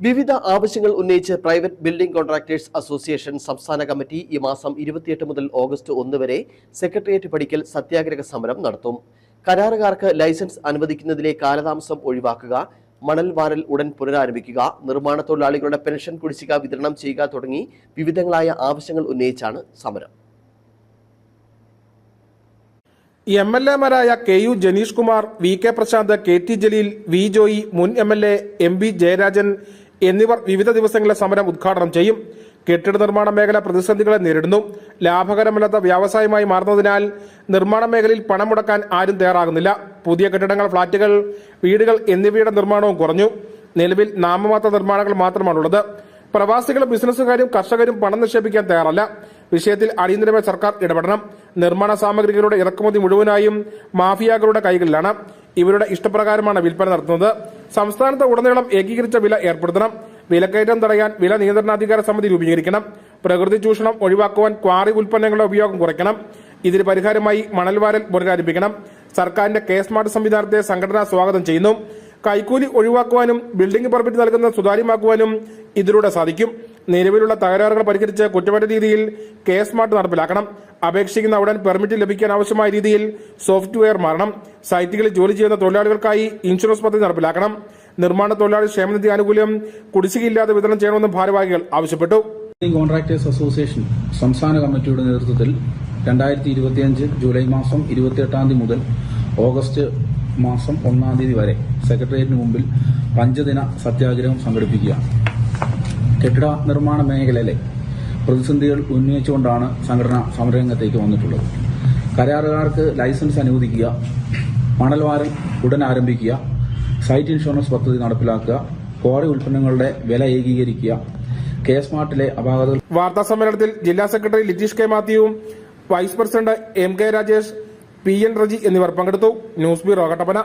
വിവിധ ആവശ്യങ്ങൾ ഉന്നയിച്ച് പ്രൈവറ്റ് ബിൽഡിംഗ് കോൺട്രാക്ടേഴ്സ് അസോസിയേഷൻ സംസ്ഥാന കമ്മിറ്റി ഈ മാസം ഇരുപത്തിയെട്ട് മുതൽ ഓഗസ്റ്റ് ഒന്ന് വരെ സെക്രട്ടേറിയറ്റ് പടിക്കൽ സത്യാഗ്രഹ സമരം നടത്തും. കരാറുകാർക്ക് ലൈസൻസ് അനുവദിക്കുന്നതിലെ കാലതാമസം ഒഴിവാക്കുക മണൽ വാരൽ ഉടൻ പുനരാരംഭിക്കുക നിർമ്മാണ തൊഴിലാളികളുടെ പെൻഷൻ കുടിശ്ശിക വിതരണം ചെയ്യുക തുടങ്ങി വിവിധങ്ങളായ ആവശ്യങ്ങൾ ഉന്നയിച്ചാണ് സമരം. M L എമാരായ K U Janeesh Kumar V K Prashanth K T Jaleel V Joy മുൻ M L A M B Jayarajan എന്നിവർ വിവിധ ദിവസങ്ങളിലെ സമരം ഉദ്ഘാടനം ചെയ്യും. കെട്ടിട നിർമ്മാണ മേഖല പ്രതിസന്ധികളെ നേരിടുന്നു. ലാഭകരമല്ലാത്ത വ്യവസായമായി മാറുന്നതിനാൽ നിർമ്മാണ മേഖലയിൽ പണം മുടക്കാൻ ആരും തയ്യാറാകുന്നില്ല. പുതിയ കെട്ടിടങ്ങൾ ഫ്ളാറ്റുകൾ വീടുകൾ എന്നിവയുടെ നിർമ്മാണവും കുറഞ്ഞു. നിലവിൽ നാമമാത്ര നിർമ്മാണങ്ങൾ മാത്രമാണുള്ളത്. പ്രവാസികളും ബിസിനസ്സുകാരും കർഷകരും പണം നിക്ഷേപിക്കാൻ തയ്യാറല്ല. വിഷയത്തിൽ അടിയന്തരമായി സർക്കാർ ഇടപെടണം. നിർമ്മാണ സാമഗ്രികളുടെ ഇറക്കുമതി മുഴുവനായും മാഫിയകളുടെ കൈകളിലാണ്. ഇവരുടെ ഇഷ്ടപ്രകാരമാണ് വിൽപ്പന നടത്തുന്നത്. സംസ്ഥാനത്ത് ഉടനീളം ഏകീകരിച്ച വില ഏർപ്പെടുത്തണം. വിലക്കയറ്റം തടയാൻ വില നിയന്ത്രണാധികാര സമിതി രൂപീകരിക്കണം. പ്രകൃതി ചൂഷണം ഒഴിവാക്കുവാൻ ക്വാറി ഉൽപ്പന്നങ്ങളുടെ ഉപയോഗം കുറയ്ക്കണം. ഇതിന് പരിഹാരമായി മണൽവാരൽ പുനരാരംഭിക്കണം. സർക്കാരിന്റെ കെ സ്മാർട്ട് സംവിധാനത്തെ സംഘടന സ്വാഗതം ചെയ്യുന്നു. കൈക്കൂലി ഒഴിവാക്കുവാനും ബിൽഡിംഗ് പെർമിറ്റ് നൽകുന്നത് സുതാര്യമാക്കുവാനും ഇതിലൂടെ സാധിക്കും. നിലവിലുള്ള തകരാറുകൾ പരിഹരിച്ച് കുറ്റമറ്റ രീതിയിൽ കെ സ്മാർട്ട് നടപ്പിലാക്കണം. അപേക്ഷിക്കുന്ന ഉടൻ പെർമിറ്റ് ലഭിക്കാൻ ആവശ്യമായ രീതിയിൽ സോഫ്റ്റ്വെയർ മാറണം. സൈറ്റുകളിൽ ജോലി ചെയ്യുന്ന തൊഴിലാളികൾക്കായി ഇൻഷുറൻസ് പദ്ധതി നടപ്പിലാക്കണം. നിർമ്മാണ തൊഴിലാളി ക്ഷേമനിധി ആനുകൂല്യം കുടിശ്ശികയില്ലാതെ വിതരണം ചെയ്യണമെന്നും ഭാരവാഹികൾ ആവശ്യപ്പെട്ടു. കോൺട്രാക്ടേഴ്സ് അസോസിയേഷൻ സംസ്ഥാന കമ്മിറ്റിയുടെ നേതൃത്വത്തിൽ രണ്ടായിരത്തി ഇരുപത്തിയഞ്ച് ജൂലൈ മാസം ഇരുപത്തിയെട്ടാം തീയതി മുതൽ ഓഗസ്റ്റ് മാസം ഒന്നാം തീയതി വരെ സെക്രട്ടേറിയറ്റിന് മുമ്പിൽ പഞ്ചദിന സത്യാഗ്രഹം സംഘടിപ്പിക്കുകയാണ്. കെട്ടിട നിർമ്മാണ മേഖലയിലെ പ്രതിസന്ധികൾ ഉന്നയിച്ചുകൊണ്ടാണ് സംഘടന സമരരംഗത്തേക്ക് വന്നിട്ടുള്ളത്. കരാറുകാർക്ക് ലൈസൻസ് അനുവദിക്കുക മണൽവാരൽ ഉടൻ ആരംഭിക്കുക സൈറ്റ് ഇൻഷുറൻസ് പദ്ധതി നടപ്പിലാക്കുക ക്വാറി ഉൽപ്പന്നങ്ങളുടെ വില ഏകീകരിക്കുക കെ സ്മാർട്ടിലെ അപാകതകൾ വാർത്താ സമ്മേളനത്തിൽ ജില്ലാ secretary Lijeesh K മാത്യുവും vice president M K Rajesh P N Reji എന്നിവർ പങ്കെടുത്തു. News bureau Kattappana.